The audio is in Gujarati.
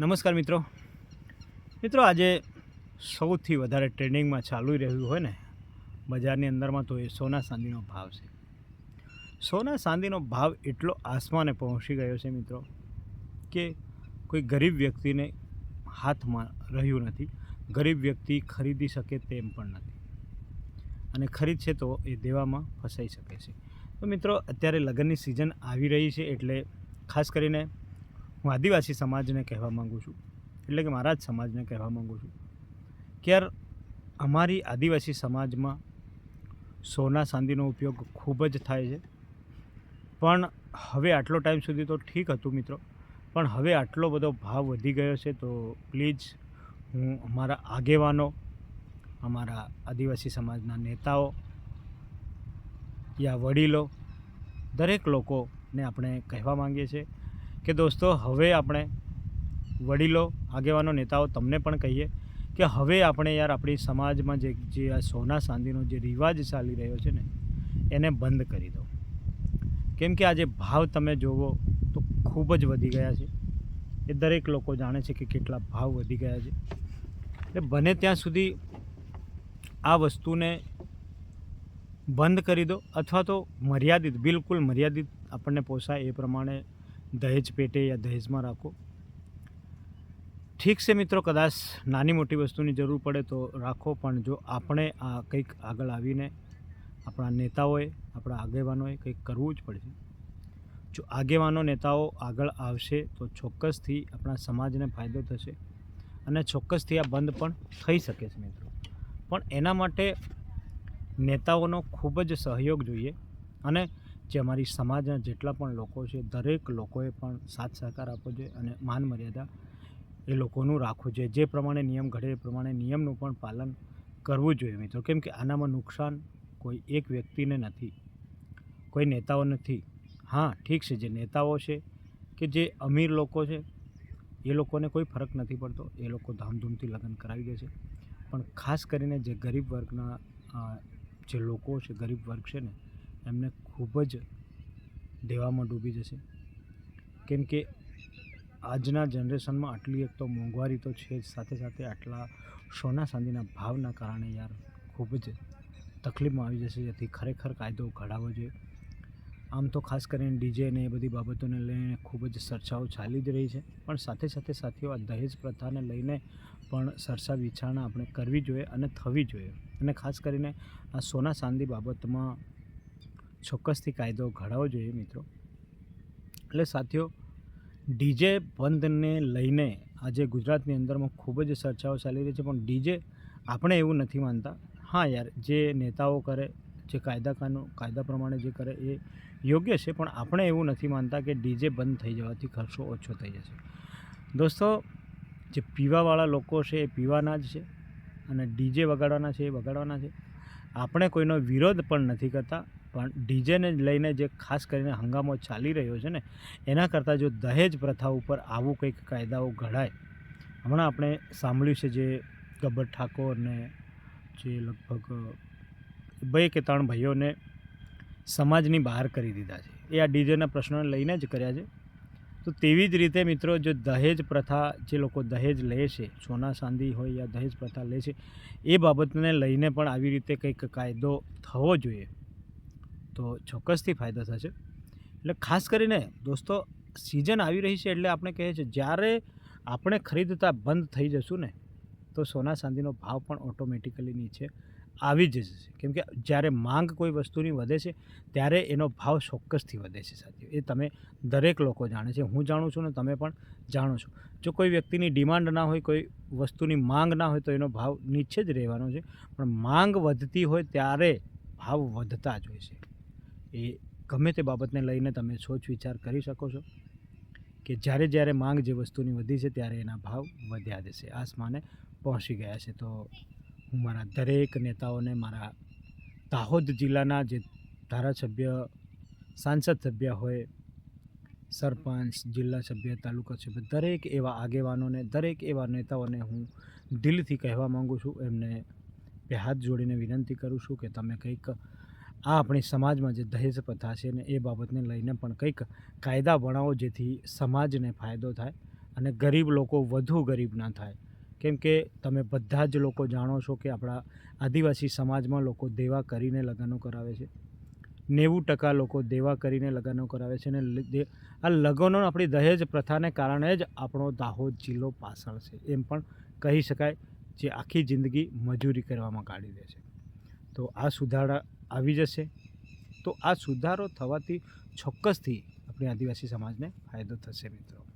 નમસ્કાર મિત્રો. મિત્રો, આજે સૌથી વધારે ટ્રેન્ડિંગમાં ચાલુ રહ્યું હોય ને, બજારની અંદરમાં તો એ સોના ચાંદીનો ભાવ છે. સોના ચાંદીનો ભાવ એટલો આસમાને પહોંચી ગયો છે મિત્રો, કે કોઈ ગરીબ વ્યક્તિને હાથમાં રહ્યું નથી, ગરીબ વ્યક્તિ ખરીદી શકે તેમ પણ નથી. અને ખરીદશે તો એ દેવામાં ફસાઈ શકે છે. તો મિત્રો, અત્યારે લગ્નની સિઝન આવી રહી છે એટલે ખાસ કરીને હું આદિવાસી સમાજને કહેવા માગું છું. એટલે કે મારા જ સમાજને કહેવા માગું છું. કે યાર, અમારી આદિવાસી સમાજમાં સોના ચાંદીનો ઉપયોગ ખૂબ જ થાય છે. પણ હવે આટલો ટાઈમ સુધી તો ઠીક હતું મિત્રો. પણ હવે આટલો બધો ભાવ વધી ગયો છે તો પ્લીઝ હું અમારા આગેવાનો, અમારા આદિવાસી સમાજના નેતાઓ યા વડીલો, દરેક લોકોને આપણે કહેવા માંગીએ છીએ કે દોસ્તો, હવે આપણે વડીલો, આગેવાનો, નેતાઓ તમને પણ કહીએ કે હવે આપણે યાર આપણી સમાજમાં જે જે આ સોના ચાંદીનો જે રિવાજ ચાલી રહ્યો છે ને, એને બંધ કરી દો. કેમ કે આજે ભાવ તમે જોવો તો ખૂબ જ વધી ગયા છે. એ દરેક લોકો જાણે છે કે કેટલા ભાવ વધી ગયા છે. એટલે બને ત્યાં સુધી આ વસ્તુને બંધ કરી દો અથવા તો મર્યાદિત, બિલકુલ મર્યાદિત આપણને પોસાય એ પ્રમાણે દહેજ પેટે યા દહેજમાં રાખો. ઠીક છે મિત્રો, કદાચ નાની મોટી વસ્તુની જરૂર પડે તો રાખો, પણ જો આપણે આ કંઈક આગળ આવીને આપણા નેતાઓએ, આપણા આગેવાનોએ કંઈક કરવું જ પડશે. જો આગેવાનો, નેતાઓ આગળ આવશે તો ચોક્કસથી આપણા સમાજને ફાયદો થશે અને ચોક્કસથી આ બંધ પણ થઈ શકે છે મિત્રો. પણ એના માટે નેતાઓનો ખૂબ જ સહયોગ જોઈએ અને જે અમારી સમાજના જેટલા પણ લોકો છે, દરેક લોકોએ પણ સાથ સહકાર આપવો જોઈએ અને માન મર્યાદા એ લોકોનું રાખવું જોઈએ. જે પ્રમાણે નિયમ ઘડે એ પ્રમાણે નિયમનું પણ પાલન કરવું જોઈએ મિત્રો. કેમ કે આનામાં નુકસાન કોઈ એક વ્યક્તિને નથી, કોઈ નેતાઓ નથી. હા, ઠીક છે, જે નેતાઓ છે કે જે અમીર લોકો છે, એ લોકોને કોઈ ફરક નથી પડતો. એ લોકો ધામધૂમથી લગ્ન કરાવી દે છે. પણ ખાસ કરીને જે ગરીબ વર્ગના જે લોકો છે, ગરીબ વર્ગ છે ને એમને ખૂબ જ દેવામાં ડૂબી જશે. કેમ કે આજના જનરેશનમાં આટલી એક તો મોંઘવારી તો છે જ, સાથે સાથે આટલા સોના ચાંદીના ભાવના કારણે યાર ખૂબ જ તકલીફમાં આવી જશે. જેથી ખરેખર કાયદો ઘડાવવો જોઈએ. આમ તો ખાસ કરીને ડીજે ને એ બધી બાબતોને લઈને ખૂબ જ ચર્ચાઓ ચાલી જ રહી છે. પણ સાથે સાથે સાથીઓ, આ દહેજ પ્રથાને લઈને પણ ચર્ચા વિચારણા આપણે કરવી જોઈએ અને થવી જોઈએ. અને ખાસ કરીને આ સોના ચાંદી બાબતમાં ચોક્કસથી કાયદો ઘડાવવો જોઈએ મિત્રો. એટલે સાથીઓ, ડીજે બંધને લઈને આજે ગુજરાતની અંદરમાં ખૂબ જ ચર્ચાઓ ચાલી રહી છે, પણ ડીજે આપણે એવું નથી માનતા. હા યાર, જે નેતાઓ કરે, જે કાયદા કાનૂન કાયદા પ્રમાણે જે કરે એ યોગ્ય છે, પણ આપણે એવું નથી માનતા કે ડીજે બંધ થઈ જવાથી ખર્ચો ઓછો થઈ જશે. દોસ્તો, જે પીવાવાળા લોકો છે એ પીવાના જ છે અને ડીજે વગાડવાના છે એ વગાડવાના છે. આપણે કોઈનો વિરોધ પણ નથી કરતા. પણ ડીજેને લઈને જે ખાસ કરીને હંગામો ચાલી રહ્યો છે ને, એના કરતાં જો દહેજ પ્રથા ઉપર આવું કંઈક કાયદાઓ ઘડાય, હમણાં આપણે સાંભળ્યું છે જે ગબ્બર ઠાકોરને જે લગભગ બે કે ત્રણ ભાઈઓને સમાજની બહાર કરી દીધા છે. એ આ ડીજેના પ્રશ્નોને લઈને જ કર્યા છે. તો તેવી જ રીતે મિત્રો જો દહેજ પ્રથા જે લોકો દહેજ લે છે, સોના ચાંદી હોય યા દહેજ પ્રથા લે છે, એ બાબતને લઈને પણ આવી રીતે કંઈક કાયદો થવો જોઈએ. તો ચોક્કસથી ફાયદો થશે. એટલે ખાસ કરીને દોસ્તો સિઝન આવી રહી છે એટલે આપણે કહીએ છીએ, જ્યારે આપણે ખરીદતા બંધ થઈ જશું ને, તો સોના ચાંદીનો ભાવ પણ ઓટોમેટિકલી નીચે આવી જ જશે. કેમ કે જ્યારે માંગ કોઈ વસ્તુની વધે છે, ત્યારે એનો ભાવ ચોક્કસથી વધે છે સાથીઓ એ તમે દરેક લોકો જાણે છે. હું જાણું છું ને તમે પણ જાણો છો. જો કોઈ વ્યક્તિની ડિમાન્ડ ના હોય, કોઈ વસ્તુની માંગ ના હોય, તો એનો ભાવ નીચે જ રહેવાનો છે. પણ માંગ વધતી હોય, ત્યારે ભાવ વધતા જ હોય છે. એ ગમે તે બાબતને લઈને તમે સોચ વિચાર કરી શકો છો કે જ્યારે જ્યારે માંગ જે વસ્તુની વધી છે ત્યારે એના ભાવ વધ્યા જશે, આસમાને પહોંચી ગયા છે. તો હું મારા દરેક નેતાઓને, મારા દાહોદ જિલ્લાના જે ધારાસભ્ય, સાંસદ સભ્ય હોય, સરપંચ, જિલ્લા સભ્ય, તાલુકા સભ્ય, દરેક એવા આગેવાનોને, દરેક એવા નેતાઓને હું દિલથી કહેવા માગું છું. એમને બે હાથ જોડીને વિનંતી કરું છું કે તમે કંઈક આ આપણી સમાજમાં જે દહેજ પ્રથા છે ને એ બાબતને લઈને પણ કંઈક કાયદા બનાવો જેથી સમાજને ફાયદો થાય અને ગરીબ લોકો વધુ ગરીબ ના થાય. કેમ કે તમે બધા જ લોકો જાણો છો કે આપણા આદિવાસી સમાજમાં લોકો દેવા કરીને લગ્નો કરાવે છે. નેવું ટકા લોકો દેવા કરીને લગ્નો કરાવે છે અને આ લગ્નો આપણી દહેજ પ્રથાને કારણે જ આપણો દાહોદ જિલ્લો પાછળ છે. એમ પણ કહી શકાય જે આખી જિંદગી મજૂરી કરવામાં કાઢી દે છે. તો આ સુધારા આવી જશે. તો આ સુધારો થવાથી ચોક્કસથી આપણી આદિવાસી સમાજને ફાયદો થશે મિત્રો.